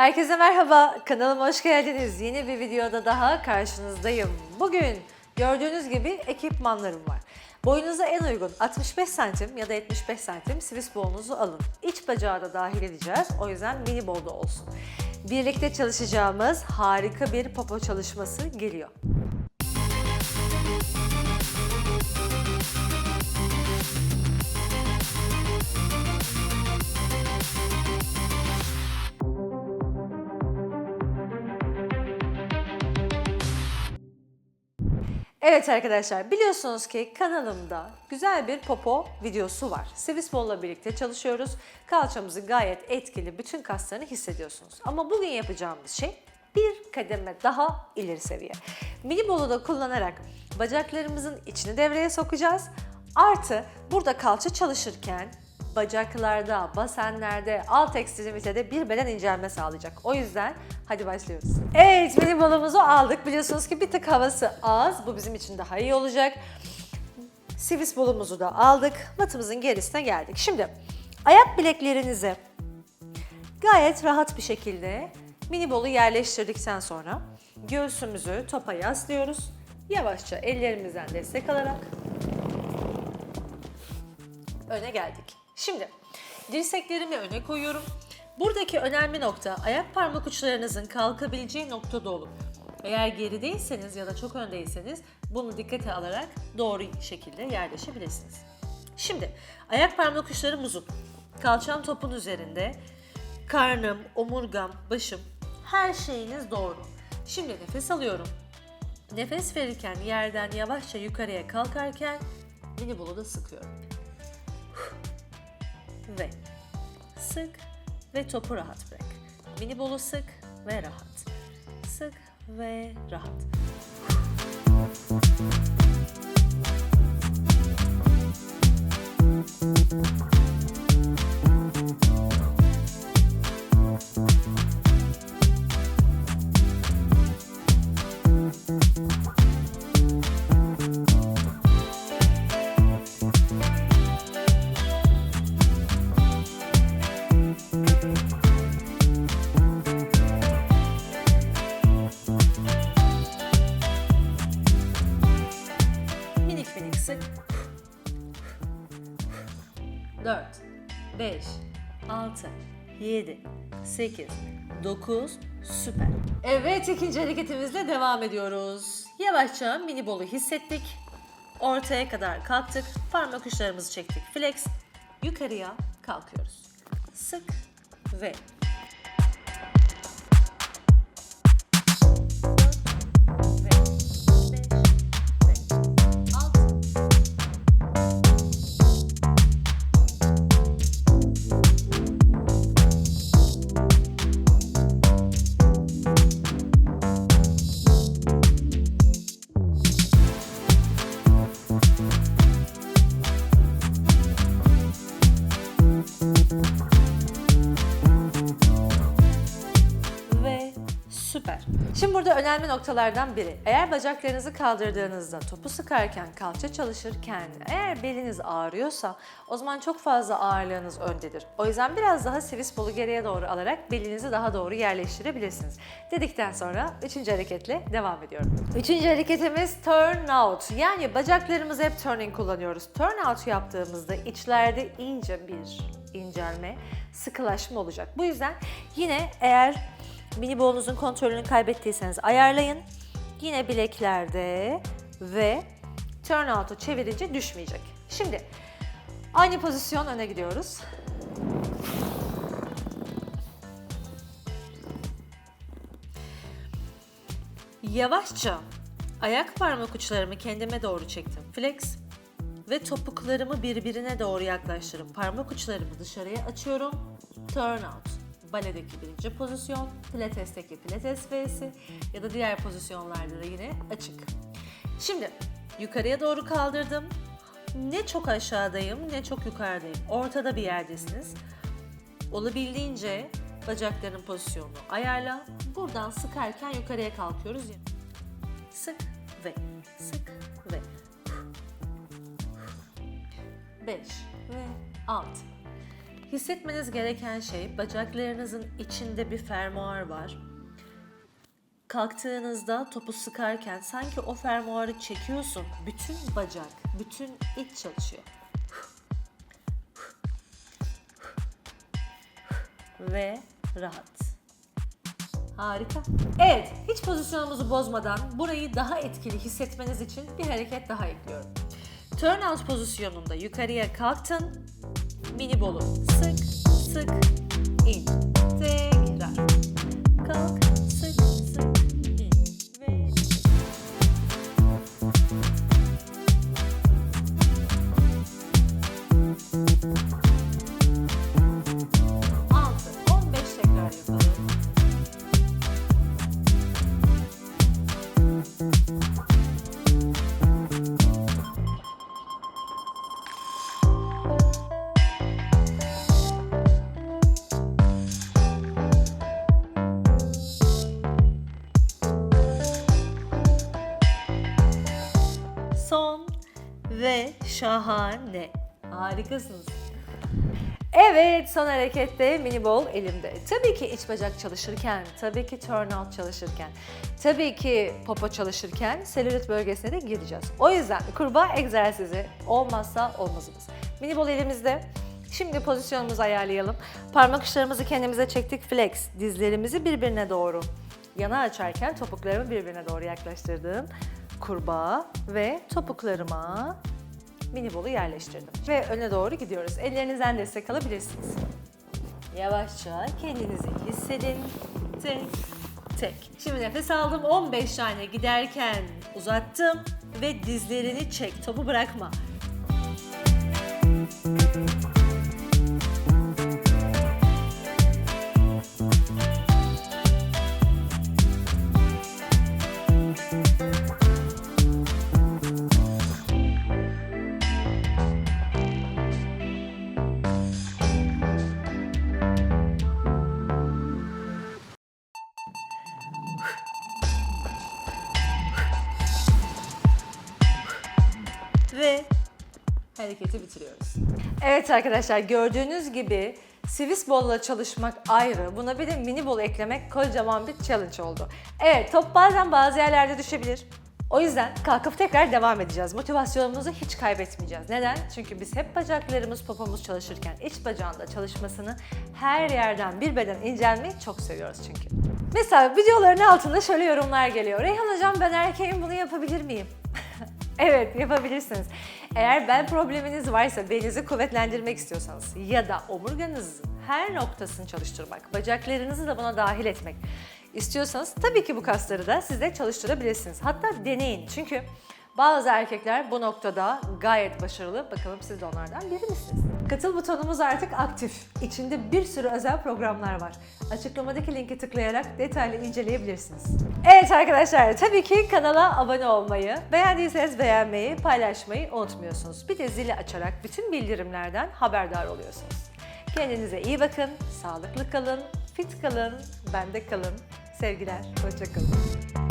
Herkese merhaba, kanalıma hoş geldiniz. Yeni bir videoda daha karşınızdayım. Bugün gördüğünüz gibi ekipmanlarım var. Boyunuza en uygun 65 santim ya da 75 santim Swiss bolunuzu alın. İç bacağı da dahil edeceğiz, o yüzden mini bolda olsun. Birlikte çalışacağımız harika bir popo çalışması geliyor. Evet arkadaşlar biliyorsunuz ki kanalımda güzel bir popo videosu var. Swiss Ball'la birlikte çalışıyoruz. Kalçamızı gayet etkili bütün kaslarını hissediyorsunuz. Ama bugün yapacağımız şey bir kademe daha ileri seviye. Mini bolu da kullanarak bacaklarımızın içini devreye sokacağız. Artı burada kalça çalışırken bacaklarda, basenlerde, alt ekstremitede bir beden incelme sağlayacak. O yüzden hadi başlıyoruz. Evet mini balımızı aldık. Biliyorsunuz ki bir tık havası az. Bu bizim için daha iyi olacak. Swiss bolumuzu da aldık. Matımızın gerisine geldik. Şimdi ayak bileklerinizi gayet rahat bir şekilde mini bolu yerleştirdikten sonra göğsümüzü topa yaslıyoruz. Yavaşça ellerimizden destek alarak öne geldik. Şimdi dirseklerimi öne koyuyorum. Buradaki önemli nokta ayak parmak uçlarınızın kalkabileceği noktada olup eğer gerideyseniz ya da çok öndeyseniz bunu dikkate alarak doğru şekilde yerleşebilirsiniz. Şimdi ayak parmak uçlarım uzun. Kalçam topun üzerinde. Karnım, omurgam, başım her şeyiniz doğru. Şimdi nefes alıyorum. Nefes verirken yerden yavaşça yukarıya kalkarken mini bolu da sıkıyorum ve sık ve topu rahat bırak. Mini bolu sık ve rahat. Sık ve rahat. Minik 7, 8, 9, süper. Evet ikinci hareketimizle devam ediyoruz. Yavaşça mini bolu hissettik. Ortaya kadar kalktık. Parmak uçlarımızı çektik. Flex. Yukarıya kalkıyoruz. Sık ve önemli noktalardan biri. Eğer bacaklarınızı kaldırdığınızda, topu sıkarken, kalça çalışırken, eğer beliniz ağrıyorsa o zaman çok fazla ağırlığınız öndedir. O yüzden biraz daha Swiss bolu geriye doğru alarak belinizi daha doğru yerleştirebilirsiniz. Dedikten sonra üçüncü hareketle devam ediyorum. Üçüncü hareketimiz turn out. Yani bacaklarımızı hep turning kullanıyoruz. Turn out yaptığımızda içlerde ince bir incelme, sıkılaşma olacak. Bu yüzden yine eğer mini bolunuzun kontrolünü kaybettiyseniz ayarlayın. Yine bileklerde ve turn out'u çevirince düşmeyecek. Şimdi aynı pozisyon öne gidiyoruz. Yavaşça ayak parmak uçlarımı kendime doğru çektim. Flex ve topuklarımı birbirine doğru yaklaştırıp parmak uçlarımı dışarıya açıyorum. Turn out. Baledeki birinci pozisyon, pilatesteki pilates V'si ya da diğer pozisyonlarda da yine açık. Şimdi yukarıya doğru kaldırdım. Ne çok aşağıdayım ne çok yukarıdayım. Ortada bir yerdesiniz. Olabildiğince bacakların pozisyonunu ayarla. Buradan sıkarken yukarıya kalkıyoruz. Sık ve sık ve 5 ve 6 Hissetmeniz gereken şey bacaklarınızın içinde bir fermuar var. Kalktığınızda topu sıkarken sanki o fermuarı çekiyorsun. Bütün bacak, bütün iç çalışıyor. Ve rahat. Harika. Evet, hiç pozisyonumuzu bozmadan burayı daha etkili hissetmeniz için bir hareket daha ekliyorum. Turn out pozisyonunda yukarıya kalktın, mini bolu sık sık in. Tekrar. Ve şahane. Harikasınız. Evet, son harekette mini ball elimde. Tabii ki iç bacak çalışırken, tabii ki turn out çalışırken, tabii ki popo çalışırken selülit bölgesine de gireceğiz. O yüzden kurbağa egzersizi olmazsa olmazımız. Mini ball elimizde. Şimdi pozisyonumuzu ayarlayalım. Parmak uçlarımızı kendimize çektik flex. Dizlerimizi birbirine doğru yana açarken topuklarımı birbirine doğru yaklaştırdım. Kurbağa ve topuklarıma mini bolu yerleştirdim. Ve öne doğru gidiyoruz. Ellerinizden destek alabilirsiniz. Yavaşça kendinizi hissedin. Tek tek. Şimdi nefes aldım. 15 tane giderken uzattım ve dizlerini çek. Topu bırakma. ve hareketi bitiriyoruz. Evet arkadaşlar gördüğünüz gibi Swiss Ball'la çalışmak ayrı. Buna bir de mini ball eklemek kocaman bir challenge oldu. Evet top bazen bazı yerlerde düşebilir. O yüzden kalkıp tekrar devam edeceğiz. Motivasyonumuzu hiç kaybetmeyeceğiz. Neden? Çünkü biz hep bacaklarımız, popomuz çalışırken iç bacağında çalışmasını her yerden bir beden incelmeyi çok seviyoruz çünkü. Mesela videoların altında şöyle yorumlar geliyor. Reyhan hocam ben erkeğim bunu yapabilir miyim? Evet yapabilirsiniz. Eğer bel probleminiz varsa belinizi kuvvetlendirmek istiyorsanız ya da omurganızın her noktasını çalıştırmak, bacaklarınızı da buna dahil etmek istiyorsanız tabii ki bu kasları da siz de çalıştırabilirsiniz. Hatta deneyin çünkü bazı erkekler bu noktada gayet başarılı. Bakalım siz de onlardan biri misiniz? Katıl butonumuz artık aktif. İçinde bir sürü özel programlar var. Açıklamadaki linki tıklayarak detaylı inceleyebilirsiniz. Evet arkadaşlar tabii ki kanala abone olmayı, beğendiyseniz beğenmeyi, paylaşmayı unutmuyorsunuz. Bir de zili açarak bütün bildirimlerden haberdar oluyorsunuz. Kendinize iyi bakın, sağlıklı kalın, fit kalın, bende kalın. Sevgiler, hoşça kalın.